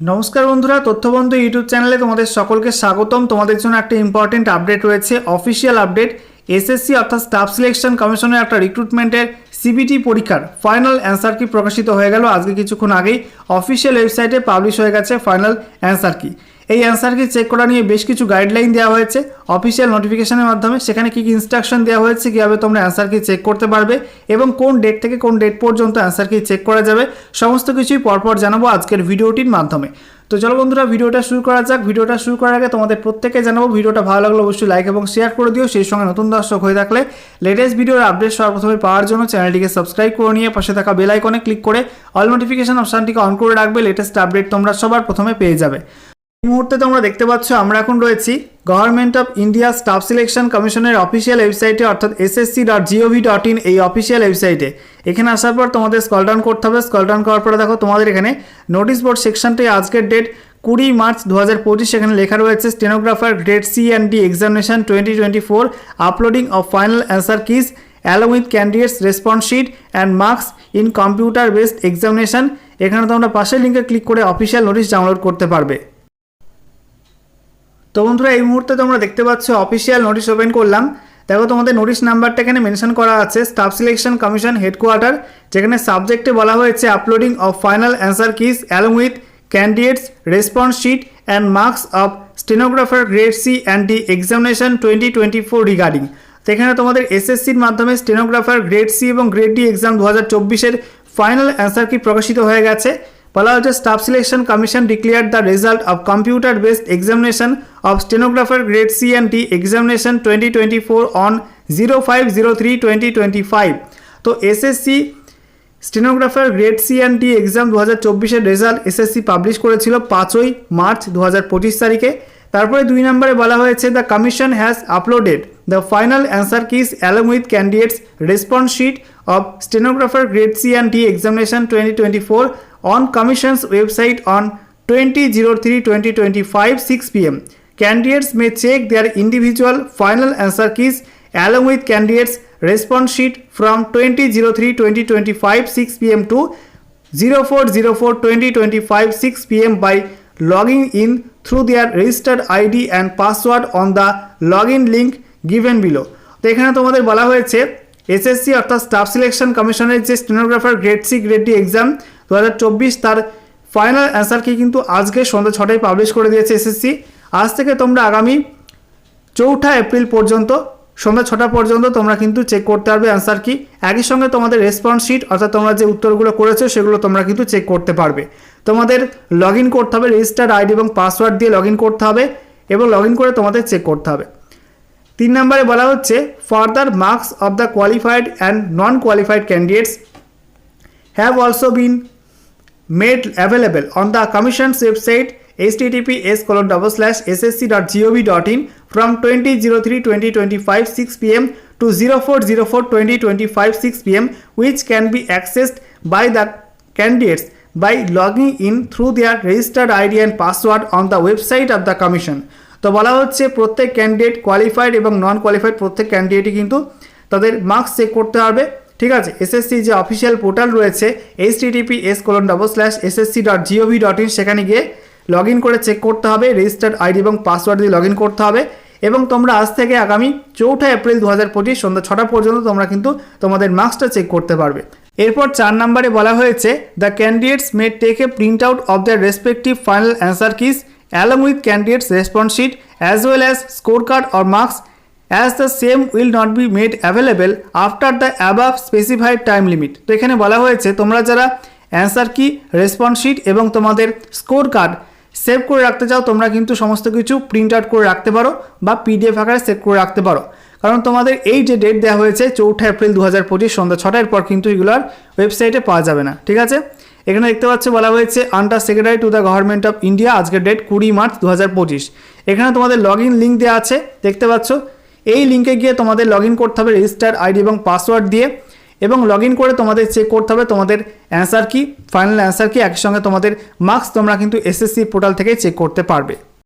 নমস্কার বন্ধুরা, তথ্যবন্ধু ইউটিউব চ্যানেলে তোমাদের সকলকে স্বাগতম। তোমাদের জন্য একটা ইম্পর্টেন্ট আপডেট রয়েছে অফিসিয়াল আপডেট এসএসসি অর্থাৎ স্টাফ সিলেকশন কমিশনের একটা রিক্রুটমেন্টের সিবিটি পরীক্ষার ফাইনাল অ্যান্সার কি প্রকাশিত হয়ে গেল? আজকে কিছুক্ষণ আগেই অফিসিয়াল ওয়েবসাইটে পাবলিশ হয়ে গেছে ফাইনাল অ্যান্সার কি। এই অ্যান্সার কি চেক করা নিয়ে বেশ কিছু গাইডলাইন দেওয়া হয়েছে। অফিসিয়াল নোটিফিকেশনের মাধ্যমে সেখানে কী কী ইনস্ট্রাকশন দেওয়া হয়েছে, কীভাবে তোমরা অ্যান্সার কি চেক করতে পারবে এবং কোন ডেট থেকে কোন ডেট পর্যন্ত অ্যান্সার কি চেক করা যাবে, সমস্ত কিছুই পরপর জানাব আজকের ভিডিওটির মাধ্যমে। তো চলো বন্ধুরা, ভিডিওটা শুরু করা যাক। ভিডিওটা শুরু করার আগে তোমাদের প্রত্যেকে জানাব, ভিডিওটা ভালো লাগলে অবশ্যই লাইক এবং শেয়ার করে দিও। সেই সঙ্গে নতুন দর্শক হয়ে থাকলে লেটেস্ট ভিডিওর আপডেট সর্বপ্রথমে পাওয়ার জন্য চ্যানেলটিকে সাবস্ক্রাইব করে নিয়ে পাশে থাকা বেল আইকনে ক্লিক করে অল নোটিফিকেশন অপশানটিকে অন করে রাখবে। লেটেস্ট আপডেট তোমরা সবার প্রথমে পেয়ে যাবে। এই মুহূর্তে তোমরা দেখতে পাচ্ছ, আমরা এখন রয়েছি government of India staff selection কমিশনের অফিসিয়াল ওয়েবসাইটে অর্থাৎ SSC dot gov dot in এই অফিসিয়াল ওয়েবসাইটে এখানে আসার পর তোমাদের স্কল ডাউন করতে হবে। স্কল ডাউন করার পরে দেখো, তোমাদের এখানে নোটিশ বোর্ড সেকশনটি আজকের ডেট কুড়ি মার্চ দু হাজার পঁচিশ সেখানে লেখা রয়েছে stenographer grade C and D examination twenty twenty four uploading of final answer keys along with candidates response sheet and marks in computer based examination এখানে তোমরা পাশের লিঙ্কে ক্লিক করে অফিসিয়াল নোটিশ ডাউনলোড করতে পারবে। তো বন্ধুরা, এই মুহূর্তে তোমরা দেখতে পাচ্ছ অফিসিয়াল নোটিশ ওপেন করলাম। দেখো, তোমাদের নোটিশ নাম্বারটা এখানে মেনশন করা আছে স্টাফ সিলেকশন কমিশন হেডকোয়ার্টার যেখানে সাবজেক্টে বলা হয়েছে uploading of final answer keys along with candidates response sheet and marks of stenographer grade C and D examination twenty twenty four regarding তো এখানে তোমাদের এসএসসির মাধ্যমে স্টেনোগ্রাফার গ্রেড সি এবং গ্রেড ডি এক্সাম দু হাজার চব্বিশের ফাইনাল অ্যান্সার কি প্রকাশিত হয়ে গেছে। Based examination of stenographer grade C and D examination twenty twenty four on zero five zero three twenty twenty five তো SSC stenographer grade C and D exam দু হাজার চব্বিশের রেজাল্ট এসএসসি পাবলিশ করেছিল পাঁচই মার্চ দু হাজার পঁচিশ তারিখে। তারপরে দুই নম্বরে বলা হয়েছে the commission has uploaded the final answer keys along with candidates response sheet of stenographer grade C and D examination twenty twenty four on Commission's website on 20-03-2025 6 pm. Candidates may check their individual final answer keys along with candidates response sheet from 20-03-2025 6 pm to 04-04-2025 6 pm by logging in through their registered ID and password on the login link given below. তো এখানে তোমাদের বলা হয়েছে SSC অর্থাৎ staff selection কমিশনের যে stenographer grade C grade D exam দু হাজার চব্বিশ তার ফাইনাল অ্যান্সার কি কিন্তু আজকে সন্ধ্যা ছটায় পাবলিশ করে দিয়েছে এসএসসি আজ থেকে তোমরা আগামী চৌঠা এপ্রিল পর্যন্ত, সন্ধ্যা ছটা পর্যন্ত তোমরা কিন্তু চেক করতে পারবে অ্যান্সার কি। একই সঙ্গে তোমাদের রেসপন্স শিট অর্থাৎ তোমরা যে উত্তরগুলো করেছ সেগুলো তোমরা কিন্তু চেক করতে পারবে। তোমাদের লগ করতে হবে রেজিস্টার্ড আইডি এবং পাসওয়ার্ড দিয়ে লগ করতে হবে এবং লগ করে তোমাদের চেক করতে হবে। তিন নম্বরে বলা হচ্ছে further marks of the qualified and non qualified candidates have also been made available on the commission's website https colon double slash ssc.gov.in from 2003-2025 6 pm to 0404-2025 6 pm which can be accessed by the candidates by logging in through their registered ID and password on the website of the commission তো বলা হচ্ছে প্রত্যেক candidate qualified এবং নন qualified প্রত্যেক ক্যান্ডিডেটই কিন্তু তাদের marks check করতে হবে ঠিক আছে এসএসসি যে অফিসিয়াল পোর্টাল রয়েছে H TTP S colon double slash SSC dot GOV dot in সেখানে গিয়ে লগ ইন করে চেক করতে হবে রেজিস্টার্ড আইডি এবং পাসওয়ার্ড দিয়ে লগ ইন করতে হবে এবং তোমরা আজ থেকে আগামী চৌঠা এপ্রিল দু হাজার পঁচিশ সন্ধ্যা ছটা পর্যন্ত তোমরা কিন্তু তোমাদের মার্কসটা চেক করতে পারবে। এরপর চার নম্বরে বলা হয়েছে the candidates may take a print out of the respective final answer keys along with candidates response sheet as well as score card or marks as the same will not be made available after the above specified time limit তো এখানে বলা হয়েছে, তোমরা যারা answer কি response sheet এবং তোমাদের score card save করে রাখতে চাও, তোমরা কিন্তু সমস্ত কিছু প্রিন্ট আউট করে রাখতে পারো বা পিডিএফ আকারে সেভ করে রাখতে পারো। কারণ তোমাদের এই যে ডেট দেওয়া হয়েছে চৌঠা এপ্রিল দু হাজার পঁচিশ সন্ধ্যা ছটার পর কিন্তু এগুলো আর ওয়েবসাইটে পাওয়া যাবে না, ঠিক আছে? এখানে দেখতে পাচ্ছ বলা হয়েছে under secretary to the government of India আজকের ডেট কুড়ি মার্চ দু হাজার পঁচিশ। এখানে তোমাদের লগ ইন লিঙ্ক দেওয়া আছে, দেখতে পাচ্ছ? এই লিঙ্কে গিয়ে তোমাদের লগ করতে হবে রেজিস্টার আইডি এবং পাসওয়ার্ড দিয়ে। এবং লগ করে তোমাদের চেক করতে হবে তোমাদের অ্যান্সার কি ফাইনাল অ্যান্সার কি, একই সঙ্গে তোমাদের মার্কস তোমরা কিন্তু এসএসসি পোর্টাল থেকে চেক করতে পারবে।